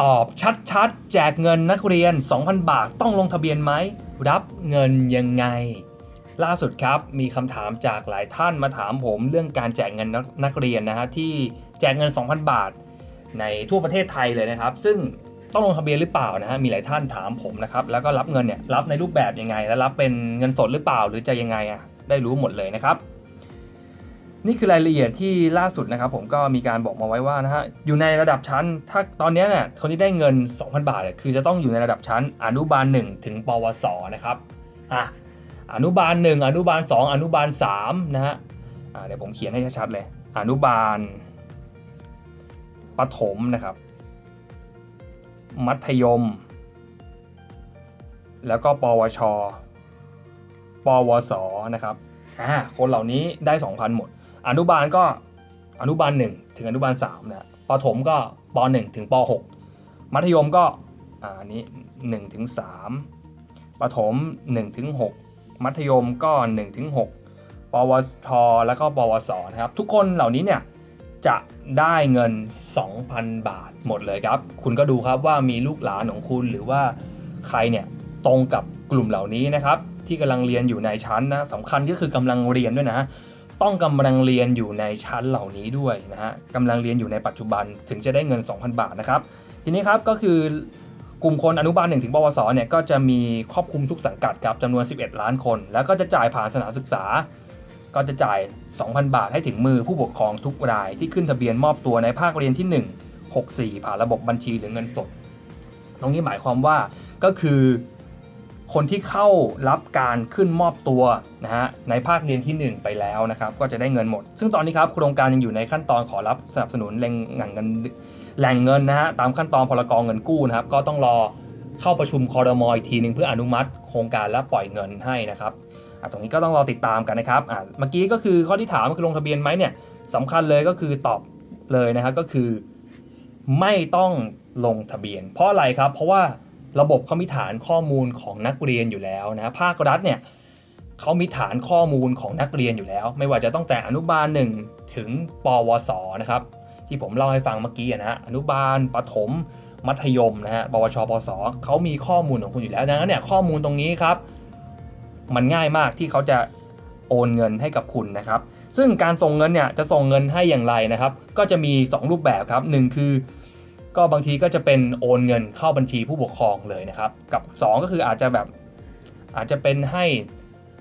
ตอบชัดๆ แจกเงินนักเรียน 2,000 บาทต้องลงทะเบียนไหม รับเงินยังไง ล่าสุดครับมีคำถามจากหลายท่านมาถามผมเรื่องการแจกเงินนักนักเรียนนะฮะที่แจกเงิน 2,000 บาท ในทั่วประเทศไทยเลยนะครับ ซึ่งต้องลงทะเบียนหรือเปล่านะฮะมีหลายท่านถามผมนะครับแล้วก็รับเงินเนี่ยรับในรูปแบบยังไง แล้วรับเป็นเงินสดหรือเปล่า หรือจะยังไงอะได้รู้หมดเลยนะครับ นี่คือรายละเอียดที่ล่าสุดนะครับผมก็มีการบอกมาไว้ว่านะฮะอยู่ในระดับชั้น ถ้าตอนนี้เนี่ยคนที่ได้เงิน 2,000 บาทเนี่ยคือจะต้องอยู่ในระดับชั้นอนุบาล 1 ถึงปวสนะครับอะอนุบาล 1 อนุบาล 2 อนุบาล3นะฮะอะเดี๋ยวผมเขียนให้ชัดๆเลย อนุบาลประถมนะครับ มัธยม แล้วก็ปวช ปวสนะครับอ่าคนเหล่านี้ได้ 2,000 หมด อนุบาลก็อนุบาล 1 ถึงอนุบาล3นะประถมก็ป .1 ถึงป .6 มัธยมก็อันนี้1ถึง3ประถม1ถึง6มัธยมก็1ถึง6ปวชแล้วก็ปวสนะครับ ทุกคนเหล่านี้เนี่ยจะได้เงิน 2,000 บาทหมดเลยครับ คุณก็ดูครับว่ามีลูกหลานของคุณหรือว่าใครเนี่ยตรงกับกลุ่มเหล่านี้นะครับ ที่กำลังเรียนอยู่ในชั้นนะสำคัญก็คือกำลังเรียนด้วยนะ ต้องกำลังเรียนอยู่ในชั้นเหล่านี้ด้วยนะฮะกำลังเรียนอยู่ในปัจจุบันถึงจะได้เงิน 2,000 บาทนะครับ ทีนี้ครับก็คือกลุ่มคนอนุบาล1ถึงปวสเนี่ยก็จะมีครอบคลุมทุกสังกัดครับจำนวน 11 ล้านคน แล้วก็จะจ่ายผ่านสถานศึกษา ก็จะจ่าย 2,000 บาทให้ถึงมือผู้ปกครองทุกรายที่ขึ้นทะเบียนมอบตัวในภาคเรียนที่ 1 64 ผ่านระบบบัญชีหรือเงินสด ตรงนี้หมายความว่าก็คือ คนที่เข้ารับการขึ้นมอบตัวนะฮะในภาคเรียนที่ 1 ไปแล้วนะครับก็จะได้เงินหมด ซึ่งตอนนี้ครับโครงการยังอยู่ในขั้นตอนขอรับสนับสนุนแหล่งเงินแหล่งเงินนะฮะตามขั้นตอนพรกองเงินกู้นะครับก็ต้องรอเข้าประชุมคอรมออีกทีหนึ่งเพื่ออนุมัติ โครงการและปล่อยเงินให้นะครับตรงนี้ก็ต้องรอติดตามกันนะครับเมื่อกี้ก็คือข้อที่ถามก็คือลงทะเบียนไหมเนี่ยสำคัญเลยก็คือตอบเลยนะครับก็คือ ไม่ต้องลงทะเบียน เพราะอะไรครับ เพราะว่า ระบบเขามีฐานข้อมูลของนักเรียนอยู่แล้วนะภาครัฐเนี่ยเขามีฐานข้อมูลของนักเรียนอยู่แล้ว ไม่ว่าจะตั้งแต่อนุบาล1ถึงปวสนะครับที่ผมเล่าให้ฟังเมื่อกี้อะนะอนุบาลประถม มัธยมนะฮะปวชปวสเขามีข้อมูลของคุณอยู่แล้วดังนั้นเนี่ยข้อมูลตรงนี้ครับ มันง่ายมากที่เขาจะโอนเงินให้กับคุณนะครับ ซึ่งการส่งเงินเนี่ยจะส่งเงินให้อย่างไรนะครับ ก็จะมี 2 รูปแบบครับหนึ่งคือ ก็บางทีก็จะเป็นโอนเงินเข้าบัญชีผู้ปกครองเลยนะครับ กับ 2 ก็คืออาจจะแบบอาจจะเป็นให้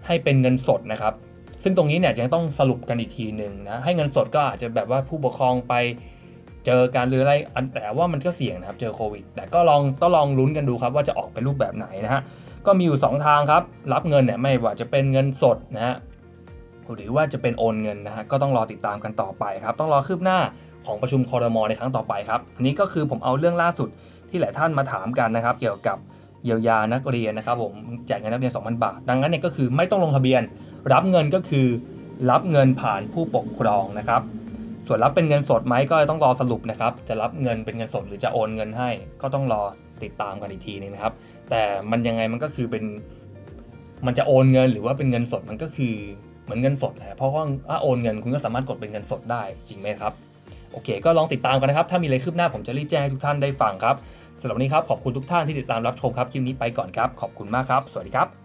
ให้เป็นเงินสดนะครับ ซึ่งตรงนี้เนี่ยยังต้องสรุปกันอีกทีหนึ่งนะให้เงินสดก็อาจจะแบบว่าผู้ปกครองไปเจอการหรืออะไรแต่ว่ามันก็เสี่ยงนะครับเจอโควิด แต่ก็ลองต้องลองลุ้นกันดูครับว่าจะออกเป็นรูปแบบไหนนะฮะก็มีอยู่ 2 ทางครับ รับเงินเนี่ยไม่ว่าจะเป็นเงินสดนะฮะหรือว่าจะเป็นโอนเงินนะฮะก็ต้องรอติดตามกันต่อไปครับ ต้องรอคืบหน้า ของประชุมคอรมอในครั้งต่อไปครับอันนี้ก็คือผมเอาเรื่องล่าสุดที่หลายท่านมาถามกันนะครับ เกี่ยวกับเยียวยานักเรียนนะครับผมแจกเงินนักเรียน 2,000 บาท ดังนั้นเนี่ยก็คือไม่ต้องลงทะเบียน รับเงินก็คือรับเงินผ่านผู้ปกครองนะครับ ส่วนรับเป็นเงินสดไหมก็ต้องรอสรุปนะครับ จะรับเงินเป็นเงินสดหรือจะโอนเงินให้ ก็ต้องรอติดตามกันอีกทีนึงนะครับ แต่มันยังไงมันก็คือเป็นมันจะโอนเงินหรือว่าเป็นเงินสดมันก็คือเหมือนเงินสดแหละเพราะว่าถ้าโอนเงินคุณก็สามารถกดเป็นเงินสดได้จริงไหมครับ โอเค ก็ลองติดตามกันนะครับ ถ้ามีอะไรคืบหน้าผมจะรีบแจ้งให้ทุกท่านได้ฟังครับสำหรับวันนี้ครับขอบคุณทุกท่านที่ติดตามรับชมครับคลิปนี้ไปก่อนครับขอบคุณมากครับ สวัสดีครับ